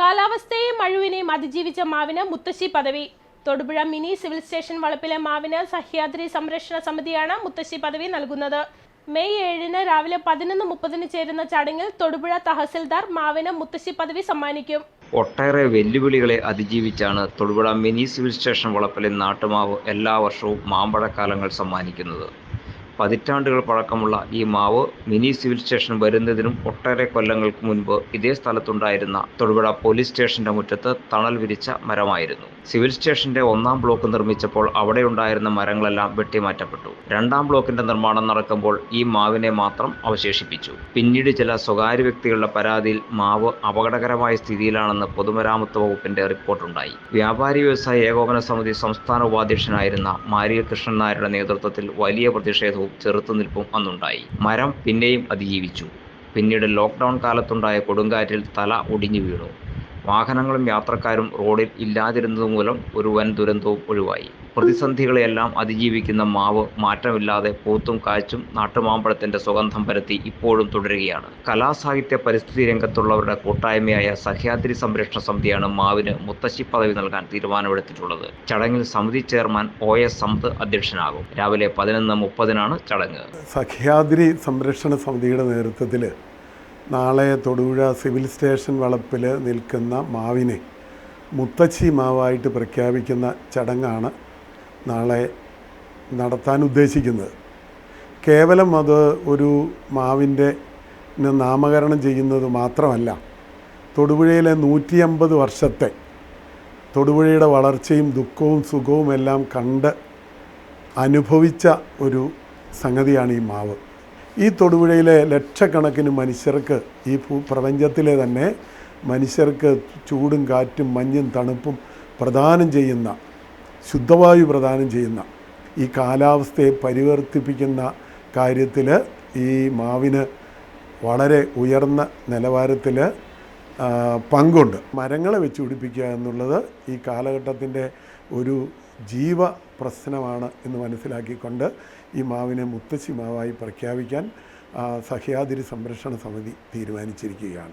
കാലാവസ്ഥയെയും മഴുവിനെയും അതിജീവിച്ച മാവിന് മുത്തശ്ശി പദവി. തൊടുപുഴ മിനി സിവിൽ സ്റ്റേഷൻ വളപ്പിലെ മാവിന് സഹ്യാദ്രി സംരക്ഷണ സമിതിയാണ് മുത്തശ്ശി പദവി നൽകുന്നത്. മെയ് ഏഴിന് രാവിലെ പതിനൊന്ന് മുപ്പതിന് ചേരുന്ന ചടങ്ങിൽ തൊടുപുഴ തഹസിൽദാർ മാവിന് മുത്തശ്ശി പദവി സമ്മാനിക്കും. ഒട്ടേറെ വെല്ലുവിളികളെ അതിജീവിച്ചാണ് തൊടുപുഴ മിനി സിവിൽ സ്റ്റേഷൻ വളപ്പിലെ നാട്ടുമാവ് എല്ലാ വർഷവും മാമ്പഴക്കാലങ്ങൾ സമ്മാനിക്കുന്നത്. പതിറ്റാണ്ടുകൾ പഴക്കമുള്ള ഈ മാവ് മിനി സിവിൽ സ്റ്റേഷൻ വരുന്നതിനും ഒട്ടേറെ കൊല്ലങ്ങൾക്ക് മുൻപ് ഇതേ സ്ഥലത്തുണ്ടായിരുന്ന തൊടുപുഴ പോലീസ് സ്റ്റേഷന്റെ മുറ്റത്ത് തണൽ വിരിച്ച മരമായിരുന്നു. സിവിൽ സ്റ്റേഷന്റെ ഒന്നാം ബ്ലോക്ക് നിർമ്മിച്ചപ്പോൾ അവിടെ ഉണ്ടായിരുന്ന മരങ്ങളെല്ലാം വെട്ടിമാറ്റപ്പെട്ടു. രണ്ടാം ബ്ലോക്കിന്റെ നിർമ്മാണം നടക്കുമ്പോൾ ഈ മാവിനെ മാത്രം അവശേഷിപ്പിച്ചു. പിന്നീട് ചില സ്വകാര്യ വ്യക്തികളുടെ പരാതിയിൽ മാവ് അപകടകരമായ സ്ഥിതിയിലാണെന്ന് പൊതുമരാമത്ത് വകുപ്പിന്റെ റിപ്പോർട്ടുണ്ടായി. വ്യാപാരി വ്യവസായ ഏകോപന സമിതി സംസ്ഥാന ഉപാധ്യക്ഷനായിരുന്ന മാരിയ കൃഷ്ണൻ നായരുടെ നേതൃത്വത്തിൽ വലിയ പ്രതിഷേധവും ചെറുത്തുനിൽപ്പും അന്നുണ്ടായി. മരം പിന്നെയും അതിജീവിച്ചു. പിന്നീട് ലോക്ക്ഡൗൺ കാലത്തുണ്ടായ കൊടുങ്കാറ്റിൽ തല ഒടിഞ്ഞു വീണു. വാഹനങ്ങളും യാത്രക്കാരും റോഡിൽ ഇല്ലാതിരുന്നത് മൂലം ഒരു വൻ ദുരന്തവും ഒഴിവായി. പ്രതിസന്ധികളെയെല്ലാം അതിജീവിക്കുന്ന മാവ് മാറ്റമില്ലാതെ പൂത്തും കാച്ചും നാട്ടുമാമ്പഴത്തിന്റെ സുഗന്ധം പരത്തി ഇപ്പോഴും തുടരുകയാണ്. കലാസാഹിത്യ പരിസ്ഥിതി രംഗത്തുള്ളവരുടെ കൂട്ടായ്മയായ സഹ്യാദ്രി സംരക്ഷണ സമിതിയാണ് മാവിന് മുത്തശ്ശി പദവി നൽകാൻ തീരുമാനമെടുത്തിട്ടുള്ളത്. ചടങ്ങിൽ സമിതി ചെയർമാൻ ഒ എസ് സമ്പത്ത് അധ്യക്ഷനാകും. രാവിലെ പതിനൊന്ന് മുപ്പതിനാണ് ചടങ്ങ്. സഹ്യാദ്രി സംരക്ഷണ സമിതിയുടെ നേതൃത്വത്തിൽ നാളെ തൊടുപുഴ സിവിൽ സ്റ്റേഷൻ വളപ്പിൽ നിൽക്കുന്ന മാവിനെ മുത്തച്ഛി മാവായിട്ട് പ്രഖ്യാപിക്കുന്ന ചടങ്ങാണ് നാളെ നടത്താൻ ഉദ്ദേശിക്കുന്നത്. കേവലം അത് ഒരു മാവിന്റെ നാമകരണം ചെയ്യുന്നത് മാത്രമല്ല തൊടുപുഴയിലെ നൂറ്റി അമ്പത് വർഷത്തെ തൊടുപുഴയുടെ വളർച്ചയും ദുഃഖവും സുഖവും എല്ലാം കണ്ട് അനുഭവിച്ച ഒരു സംഗതിയാണ് ഈ മാവ്. ഈ തൊടുപുഴയിലെ ലക്ഷക്കണക്കിന് മനുഷ്യർക്ക് ഈ പ്രപഞ്ചത്തിലെ തന്നെ മനുഷ്യർക്ക് ചൂടും കാറ്റും മഞ്ഞും തണുപ്പും പ്രദാനം ചെയ്യുന്ന ശുദ്ധവായു പ്രദാനം ചെയ്യുന്ന ഈ കാലാവസ്ഥയെ പരിവർത്തിപ്പിക്കുന്ന കാര്യത്തിൽ ഈ മാവിന് വളരെ ഉയർന്ന നിലവാരത്തിൽ പങ്കുണ്ട്. മരങ്ങളെ വെച്ച് പിടിപ്പിക്കുക എന്നുള്ളത് ഈ കാലഘട്ടത്തിന്റെ ഒരു ജീവ പ്രശ്നമാണ് എന്ന് മനസ്സിലാക്കിക്കൊണ്ട് ഈ മാവിനെ മുത്തശ്ശി മാവായി പ്രഖ്യാപിക്കാൻ സഹ്യാദ്രി സംരക്ഷണ സമിതി തീരുമാനിച്ചിരിക്കുകയാണ്.